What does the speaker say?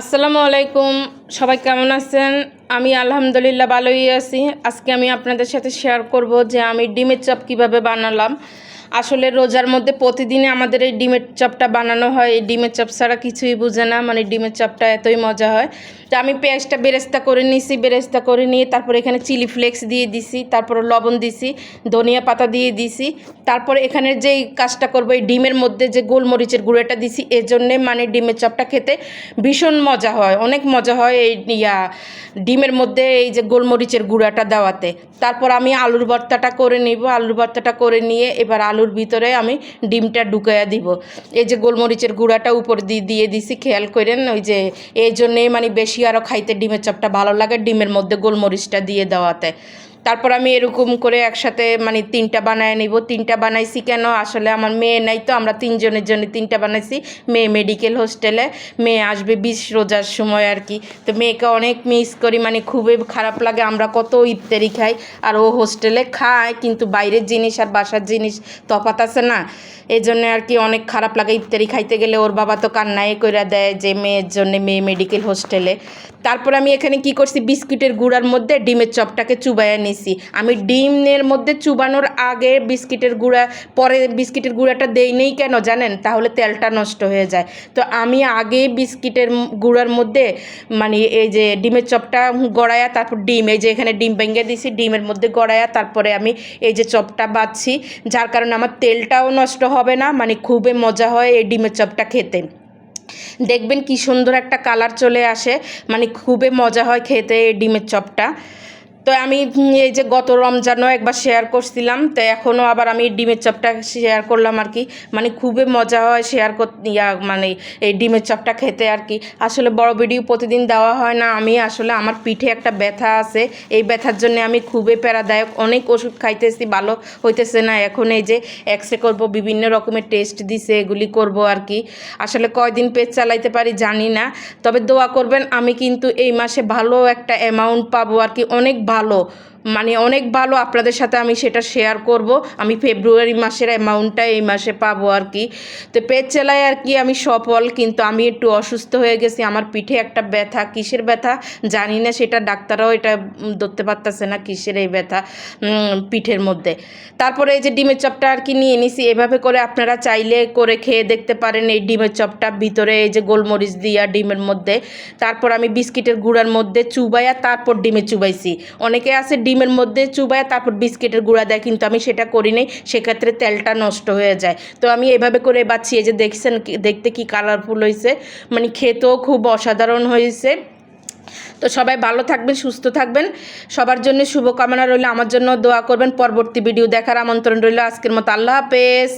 আসসালামু আলাইকুম, সবাই কেমন আছেন? আমি আলহামদুলিল্লাহ ভালোই আছি। আজকে আমি আপনাদের সাথে শেয়ার করব যে আমি ডিমের চপ কীভাবে বানালাম। আসলে রোজার মধ্যে প্রতিদিনে আমাদের এই ডিমের চপটা বানানো হয়। এই ডিমের চপ ছাড়া কিছুই বুঝে না মানে ডিমের চপটা এতই মজা হয়। তো আমি পেঁয়াজটা বেরেস্তা করে নিছি, বেরেস্তা করে নিয়ে তারপর এখানে চিলি ফ্লেক্স দিয়ে দিছি, তারপর লবণ দিছি, ধনিয়া পাতা দিয়ে দিছি। তারপর এখানে যেই কাজটা করব, এই ডিমের মধ্যে যে গোলমরিচের গুঁড়োটা দিছি এর জন্যে মানে ডিমের চপটা খেতে ভীষণ মজা হয়, অনেক মজা হয় এই ইয়া, ডিমের মধ্যে এই যে গোলমরিচের গুঁড়াটা দেওয়াতে। তারপর আমি আলুর ভর্তাটা করে নিব, আলুর ভর্তাটা করে নিয়ে এবার আলুর ভিতরে আমি ডিমটা ঢুকাইয়া দিব। এই যে গোলমরিচের গুঁড়াটা উপর দিয়ে দিয়ে দিছি, খেয়াল করেন, ওই যে এই জন্যেই মানে বেশি আরও খাইতে ডিমের চপটা ভালো লাগে, ডিমের মধ্যে গোলমরিচটা দিয়ে দেওয়াতে। তারপর আমি এরকম করে একসাথে মানে তিনটা বানায় নিব। তিনটা বানাইছি কেন? আসলে আমার মেয়ে নাই তো, আমরা তিনজনের জন্য তিনটা বানাইছি। মেয়ে মেডিকেল হোস্টেলে মেয়ে আসবে বিশ রোজার সময় আর কি। তো মেয়েকে অনেক মিস করি মানে খুবই খারাপ লাগে, আমরা কত ইফতারি খাই। আর ও হোস্টেলে খায়, কিন্তু বাইরের জিনিস আর বাসার জিনিস তফাত আছে না। এই জন্য আর কি অনেক খারাপ লাগে ইফতারি খাইতে গেলে, ওর বাবা তো কান্নায় কইরা দেয় যে মেয়ের জন্য মেয়ে মেডিকেল হোস্টেলে তারপর আমি এখানে কি করছি? বিস্কিটের গুঁড়ার মধ্যে ডিমের চপটাকে চুবাইয়া নিছি আমি ডিমের মধ্যে চুবানোর আগে বিস্কিটের গুঁড়া, পরে বিস্কিটের গুঁড়াটা দেই নেই কেন জানেন? তাহলে তেলটা নষ্ট হয়ে যায়। তো আমি আগে বিস্কিটের গুঁড়ার মধ্যে মানে এই যে ডিমের চপটা গড়ায়া, তারপর ডিম, এই যে এখানে ডিম ভেঙে দিছি ডিমের মধ্যে গড়ায়া, তারপরে আমি এই যে চপটা বাচ্ছি যার কারণে আমার তেলটাও নষ্ট হবে না মানে খুবই মজা হয় এই ডিমের চপটা খেতে। দেখবেন কি সুন্দর একটা কালার চলে আসে মানে খুবই মজা হয় খেতে এই ডিমের চপটা। তো আমি এই যে গত রমজানও একবার শেয়ার করছিলাম, তো এখনও আবার আমি ডিমের চপটা শেয়ার করলাম আর কি। মানে খুবই মজা হয় শেয়ার কর মানে এই ডিমের চপটা খেতে আর কি। আসলে বড় ভিডিও প্রতিদিন দেওয়া হয় না, আমি আসলে আমার পিঠে একটা ব্যথা আছে, এই ব্যথার জন্য আমি খুবই প্যারাদায়ক। অনেক ওষুধ খাইতেছি, ভালো হইতেছে না। এখন এই যে এক্সরে করব, বিভিন্ন রকমের টেস্ট দিছে, এগুলি করব আর কি। আসলে কয়দিন পেট চালাইতে পারি জানি না, তবে দোয়া করবেন, আমি কিন্তু এই মাসে ভালো একটা অ্যামাউন্ট পাবো আর কি। অনেক ভালো। মানে অনেক ভালো আপনাদের সাথে আমি সেটা শেয়ার করব। আমি ফেব্রুয়ারি মাসের অ্যামাউন্টটা এই মাসে পাবো আর কি। তো পেট চালায় আর কি আমি সফল, কিন্তু আমি একটু অসুস্থ হয়ে গেছি। আমার পিঠে একটা ব্যথা। কিসের ব্যথা? জানি না, সেটা ডাক্তাররাও এটা ধরতে পারতেছে না কিসের এই ব্যথা পিঠের মধ্যে। তারপরে এই যে ডিমের চপটা আর কি নিয়ে নিছি। এভাবে করে আপনারা চাইলে করে খেয়ে দেখতে পারেন এই ডিমের চপটা। ভিতরে এই যে গোলমরিচ দিয়া ডিমের মধ্যে। তারপর আমি বিস্কিটের গুঁড়ার মধ্যে চুবাইয়া তারপর ডিমে চুবাইছি। অনেকে আছে ডিমের মধ্যে চুবায়, তারপর বিস্কিটের গুঁড়া দেয়, কিন্তু আমি সেটা করি নাই সেক্ষেত্রে তেলটা নষ্ট হয়ে যায়। তো আমি এভাবে করে বাচ্ছি এই যে দেখছেন দেখতে কি কালারফুল হয়েছে মানে খেতেও খুব অসাধারণ হয়েছে তো সবাই ভালো থাকবেন, সুস্থ থাকবেন। সবার জন্য শুভকামনা রইল। আমার জন্য দোয়া করবেন। পরবর্তী ভিডিও দেখার আমন্ত্রণ রইল। আজকের মতো আল্লাহ হাফেজ।